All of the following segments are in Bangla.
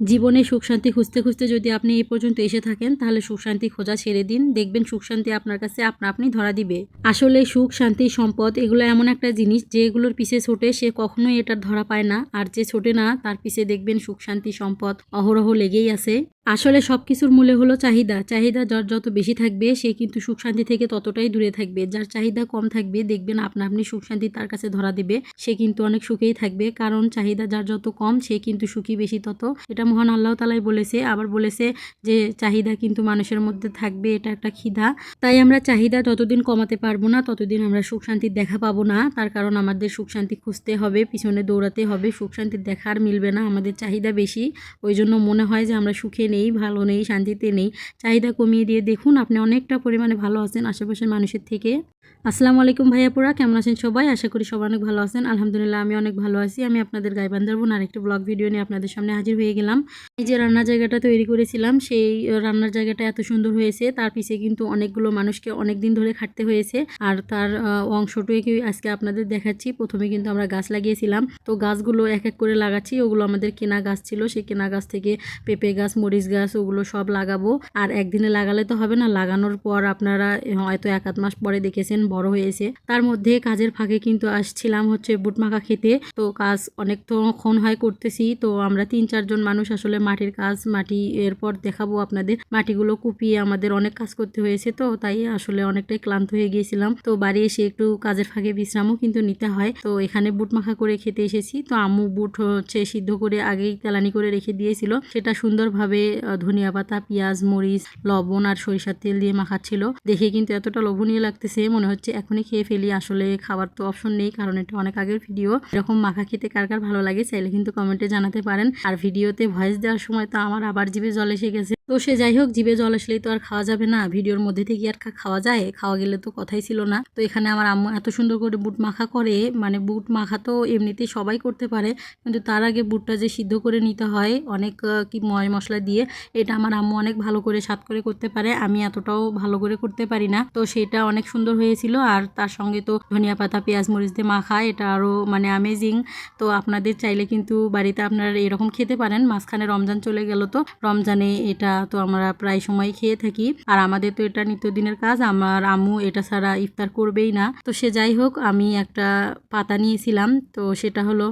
জীবনে সুখ শান্তি খুঁজতে খুঁজতে যদি আপনি এই পর্যন্ত এসে থাকেন, তাহলে সুখ শান্তি খোঁজা ছেড়ে দিন। দেখবেন সুখ শান্তি আপনার কাছে আপনা আপনি ধরা দিবে। আসলে সুখ, শান্তি, সম্পদ এগুলো এমন একটা জিনিস যেগুলোর পিছে ছোটে, সে কখনোই এটার ধরা পায় না। আর যে ছোটে না, তার পিছে দেখবেন সুখ, শান্তি, সম্পদ অহরহ লেগেই আছে। আসলে সব কিছুর মূলে হলো চাহিদা। চাহিদা যার যত বেশি থাকবে, সে কিন্তু সুখ শান্তি থেকে ততটাই দূরে থাকবে। যার চাহিদা কম থাকবে, দেখবেন আপনা আপনি সুখ শান্তি তার কাছে ধরা দেবে। সে কিন্তু অনেক সুখেই থাকবে। কারণ চাহিদা যার যত কম, সে কিন্তু সুখী বেশি তত। এটা মহান আল্লাহ তালাই বলেছে। আবার বলেছে যে, চাহিদা কিন্তু মানুষের মধ্যে থাকবে, এটা একটা খিদা। তাই আমরা চাহিদা যতদিন কমাতে পারব না, ততদিন আমরা সুখ শান্তির দেখা পাবো না। তার কারণ আমাদের সুখ শান্তি খুঁজতে হবে, পিছনে দৌড়াতে হবে। সুখ শান্তির দেখা আর মিলবে না, আমাদের চাহিদা বেশি। ওই জন্য মনে হয় যে, আমরা সুখে নেই, ভালো নেই, শান্তিতে নেই, চাহিদা কমিয়ে দিয়ে দেখুন আপনি অনেকটা পরিমাণে ভালো আছেন আশেপাশের মানুষের থেকে। আসসালামু আলাইকুম ভাইয়াপুরা কেমন আছেন সবাই? আশা করি সবাই অনেক ভালো আছেন। আলহামদুলিল্লাহ, আমি অনেক ভালো আছি। আমি আপনাদের গাইবান্ধার বোন আরেকটি ব্লগ ভিডিও নিয়ে আপনাদের সামনে হাজির হয়ে গেলাম। এই যে রান্নার জায়গাটা তৈরি করেছিলাম, সেই রান্নার জায়গাটা এত সুন্দর হয়েছে। তার পিছে কিন্তু অনেকগুলো মানুষকে অনেক দিন ধরে খাটতে হয়েছে। আর তার অংশটুকু আজকে আপনাদের দেখাচ্ছি। প্রথমে কিন্তু আমরা গাছ লাগিয়েছিলাম। তো গাছগুলো এক এক করে লাগাচ্ছি। ওগুলো আমাদের কেনা গাছ ছিল। সেই কেনা গাছ থেকে পেঁপে গাছ, মরিচ গাছ, ওগুলো সব লাগাবো। আর একদিনে লাগালে তো হবে না। লাগানোর পর আপনারা, হয়তো এক আধ মাস পরে দেখেছেন বড় হয়েছে তার মধ্যে কাজের ফাঁকে কিন্তু আসছিলাম হচ্ছে বুট মাখা খেতে। তো কাজ অনেক তো ক্ষণ হয় করতেছি। তো আমরা তিন চারজন মানুষ আসলে মাটির কাজ, মাটি এরপর দেখাবো আপনাদের। মাটিগুলো কুপিয়ে আমাদের অনেক কাজ করতে হয়েছে তো, তাই আসলে অনেকটাই ক্লান্ত হয়ে গিয়েছিলাম। তো বাড়ি এসে একটু কাজের ফাঁকে বিশ্রামও কিন্তু নিতে হয়। তো এখানে বুট মাখা করে খেতে এসেছি। তো আম্মু বুট হচ্ছে সিদ্ধ করে আগেই তেলানি করে রেখে দিয়েছিল। সেটা সুন্দরভাবে ধনিয়া পাতা, পেঁয়াজ, মরিচ, লবণ আর সরিষার তেল দিয়ে মাখাচ্ছিল। দেখে কিন্তু এতটা লোভনীয় লাগতেছে, মনে হচ্ছে এখনই খেয়ে ফেলি। আসলে খাবার তো অপশন নেই, কারণ এটা অনেক আগের ভিডিও এরকম মাখা খেতে কার কার ভালো লাগে চাইলে কিন্তু কমেন্টে জানাতে পারেন। আর ভিডিওতে ভয়েস দেওয়ার সময় তো আমার আবার জিভে জল এসে গেছে। তো সে যাই হোক, জিভে জল আসলেই তো আর খাওয়া যাবে না। ভিডিওর মধ্যে থেকে আর খাওয়া যায়, খাওয়া গেলে তো কথাই ছিল না। তো এখানে আমার আম্মু এত সুন্দর করে বুট মাখা করে মানে বুট মাখা তো এমনিতেই সবাই করতে পারে, কিন্তু তার আগে বুটটা যে সিদ্ধ করে নিতে হয়, অনেক কি ময় মশলা দিয়ে, এটা আমার আম্মু অনেক ভালো করে স্বাদ করে করতে পারে। আমি এতটাও ভালো করে করতে পারি না। তো সেটা অনেক সুন্দর হয়েছিল। আর তার সঙ্গে তো ধনিয়া পাতা, পেঁয়াজ, মরিচ দিয়ে মাখা, এটা আরও মানে অ্যামেজিং তো আপনাদের চাইলে কিন্তু বাড়িতে আপনারা এরকম খেতে পারেন। মাঝখানে রমজান চলে গেল তো, রমজানে এটা তো আমরা প্রায় সময় খেয়ে থাকি। আর আমাদের তো এটা নিত্যদিনের কাজ, আমার আম্মু এটা ছাড়া ইফতার করবেই না। তো সে যাই হোক, আমি একটা পাতা নিয়েছিলাম, তো সেটা হলো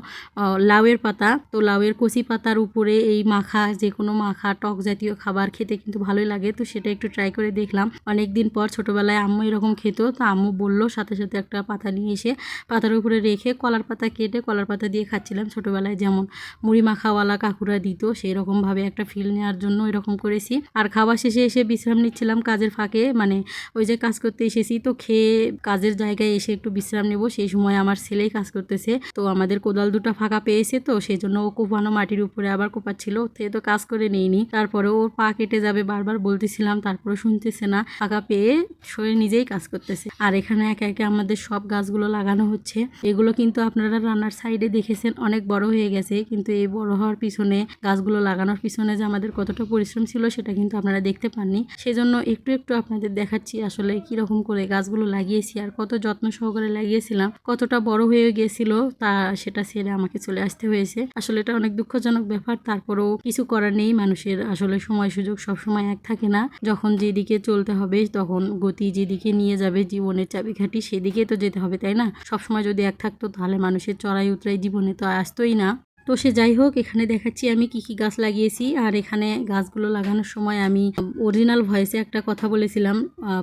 লাউয়ের পাতা। তো লাউয়ের কচি পাতার উপরে এই মাখা যে কোনো মাখা, টক জাতীয় খাবার খেতে কিন্তু ভালোই লাগে। তো সেটা একটু ট্রাই করে দেখলাম। অনেক দিন পর ছোটোবেলায় আম্মু এরকম খেত, তো আম্মু বলল, সাথে সাথে একটা পাতা নিয়ে এসে পাতার উপরে রেখে কলার পাতা কেটে কলার পাতা দিয়ে খাচ্ছিলাম ছোটোবেলায়। যেমন মুড়ি মাখাওয়ালা কাকুরা দিত সেই রকমভাবে একটা ফিল নেওয়ার জন্য এরকম করেছি। আর খাওয়া শেষে এসে বিশ্রাম নিচ্ছিলাম কাজের ফাঁকে। মানে ওই যে কাজ করতে এসেছি, তো খেয়ে কাজের জায়গায় এসে একটু বিশ্রাম নেব। সেই সময় আমার ছেলেই কাজ করতেছে। তো আমাদের কোদাল দুটো ফাঁকা পেয়েছে তো সেই জন্য ও কোপানো মাটির উপরে আবার কোপাচ্ছিল। সে তো কাজ করে নেইনি তারপরে ওর পা কেটে যাবে বারবার বলতেছিলাম তারপরে শুনতেছে না। ফাঁকা পেয়ে শরীর নিজেই কাজ করতেছে। আর এখানে একে একে আমাদের সব গাছগুলো লাগানো হচ্ছে। এগুলো কিন্তু আপনারা রান্নার সাইডে দেখেছেন, অনেক বড় হয়ে গেছে। কিন্তু এই বড় হওয়ার পিছনে, গাছগুলো লাগানোর পিছনে যে আমাদের কতটা পরিশ্রম ছিল সেটা কিন্তু আপনারা দেখতে পাননি। সেজন্য একটু একটু আপনাদের দেখাচ্ছি আসলে কীরকম করে গাছগুলো লাগিয়েছি আর কত যত্ন সহকারে লাগিয়েছিলাম, কতটা বড় হয়ে গিয়েছিল তা সেটা ছেড়ে আমাকে চলে আসতে হয়েছে। আসলে এটা অনেক দুঃখজনক ব্যাপার, তারপরেও কিছু করার নেই, মানুষের আসলে সময় সুযোগ সব সময় এক থাকে না। যখন যেদিকে চলতে হবে তখন গতি যেদিকে নিয়ে যাবে জীবনের চাবিকাঠি সেদিকে তো যেতে হবে, তাই না? সবসময় যদি এক থাকতো তাহলে মানুষের চড়াই উতরাই জীবনে তো আসতোই না। তো সে যাই হোক, এখানে দেখাচ্ছি আমি কি কি গাছ লাগিয়েছি। আর এখানে গাছগুলো লাগানোর সময় আমি অরিজিনাল ভয়েসে একটা কথা বলেছিলাম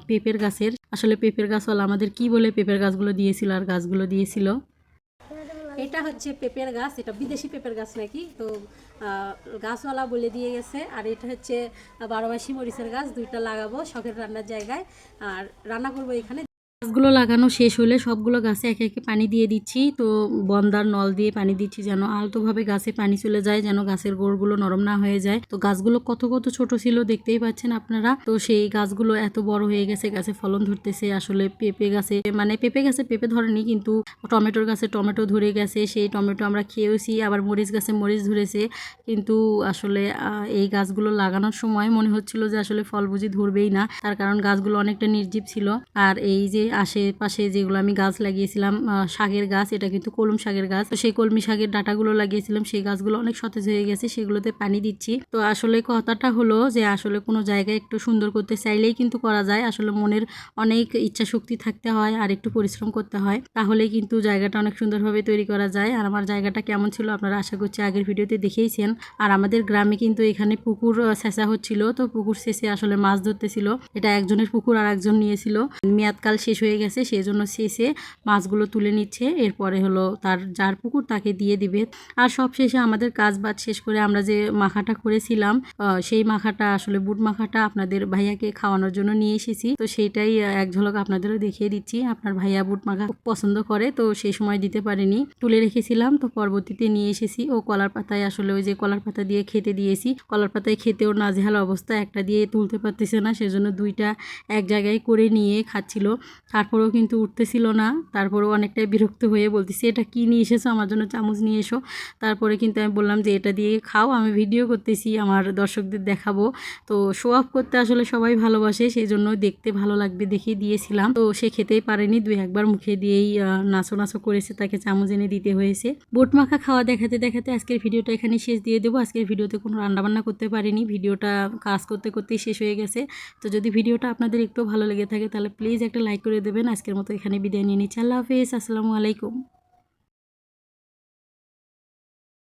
পেঁপের গাছের। আসলে পেঁপের গাছওয়ালা আমাদের কি বলে পেঁপের গাছগুলো দিয়েছিল আর গাছগুলো দিয়েছিল? এটা হচ্ছে পেঁপের গাছ, এটা বিদেশি পেঁপের গাছ নাকি? তো গাছওয়ালা বলে দিয়ে গেছে। আর এটা হচ্ছে বারোমাসি মরিচের গাছ, দুইটা লাগাবো শখের রান্নার জায়গায়। আর রান্না করব এখানে গাছগুলো লাগানো শেষ হলে সবগুলো গাছে একে একে পানি দিয়ে দিচ্ছি। তো বন্দার নল দিয়ে পানি দিচ্ছি যেন আলতোভাবে গাছে পানি চলে যায়, যেন গাছের গোড়গুলো নরম না হয়ে যায়। তো গাছগুলো কত কত ছোট ছিল দেখতেই পাচ্ছেন আপনারা। তো সেই গাছগুলো এত বড় হয়ে গেছে, গাছে ফলন ধরতেছে, আসলে পেঁপে গাছে মানে পেঁপে গাছে পেঁপে ধরেনি, কিন্তু টমেটোর গাছে টমেটো ধরে গেছে। সেই টমেটো আমরা খেয়েওছি, আবার মরিচ গাছে মরিচ ধরেছে। কিন্তু আসলে এই গাছগুলো লাগানোর সময় মনে হচ্ছিল যে আসলে ফল বুঝি ধরবেই না। তার কারণ গাছগুলো অনেকটা নির্জীব ছিল। আর এই যে আশেপাশে যেগুলো আমি গাছ লাগিয়েছিলাম শাকের গাছ, এটা কিন্তু কলম শাকের গাছ। তো সেই কলমি শাকের ডাটাগুলো লাগিয়েছিলাম, সেই গাছগুলো অনেক সতেজ হয়ে গেছে, সেগুলোতে পানি দিচ্ছি। তো আসলে কথাটা হলো যে, আসলে কোনো জায়গায় একটু সুন্দর করতে চাইলেই কিন্তু করা যায়। আসলে মনের অনেক ইচ্ছা শক্তি থাকতে হয় আর একটু পরিশ্রম করতে হয়। তাহলেই কিন্তু জায়গাটা অনেক সুন্দরভাবে তৈরি করা যায়। আর আমার জায়গাটা কেমন ছিল আপনারা আশা করছি আগের ভিডিওতে দেখেইছেন আর আমাদের গ্রামে কিন্তু এখানে পুকুর শেষা হচ্ছিল। তো পুকুর শেষে আসলে মাছ ধরতেছিল। এটা একজনের পুকুর আর একজন নিয়েছিল। মেয়াদকাল শেষ হয়ে গেছে সেই জন্য শেষে মাছগুলো তুলে নিচ্ছে। এরপরে হলো তার, যার পুকুর তাকে দিয়ে দিবে। আর সব শেষে আমাদের কাজ বাজ শেষ করে আমরা যে মাখাটা করেছিলাম সেই মাখাটা, আসলে বুট মাখাটা আপনাদের ভাইয়াকে খাওয়ানোর জন্য নিয়ে এসেছি। তো সেইটাই এক ঝলক আপনাদেরও দেখিয়ে দিচ্ছি। আপনার ভাইয়া বুট মাখা পছন্দ করে, তো সেই সময় দিতে পারিনি। তুলে রেখেছিলাম, তো পরবর্তীতে নিয়ে এসেছি। ও কলার পাতায় আসলে ওই যে কলার পাতা দিয়ে খেতে দিয়েছি। কলার পাতায় খেতে খেতেও নাজেহাল অবস্থা, একটা দিয়ে তুলতে পারতেছে না, সেজন্য দুইটা এক জায়গায় করে নিয়ে খাচ্ছিল। তারপরেও কিন্তু উঠতেছিল না, তারপরেও অনেকটাই বিরক্ত হয়ে বলতেছি, এটা কি নিয়ে এসেছ? আমার জন্য চামচ নিয়ে এসো। তারপরে কিন্তু আমি বললাম যে, এটা দিয়ে খাও, আমি ভিডিও করতেছি, আমার দর্শকদের দেখাবো। তো শো অফ করতে আসলে সবাই ভালোবাসে সেই জন্য দেখতে ভালো লাগবে দেখে দিয়েছিলাম। তো সে খেতেই পারেনি, দুই একবার মুখে দিয়েই নাচো নাচো করেছে, তাকে চামচ এনে দিতে হয়েছে। বোট মাখা খাওয়া দেখাতে দেখাতে আজকের ভিডিওটা এখানে শেষ দিয়ে দেবো। আজকের ভিডিওতে কোনো রান্নাবান্না করতে পারিনি, ভিডিওটা কাজ করতে করতেই শেষ হয়ে গেছে। তো যদি ভিডিওটা আপনাদের একটু ভালো লেগে থাকে, তাহলে প্লিজ একটা লাইক করে দেবেন। আজকের মতো এখানে বিদায় নিয়ে নিচ্ছি। আল্লাহ হাফিজ। আসসালামু আলাইকুম।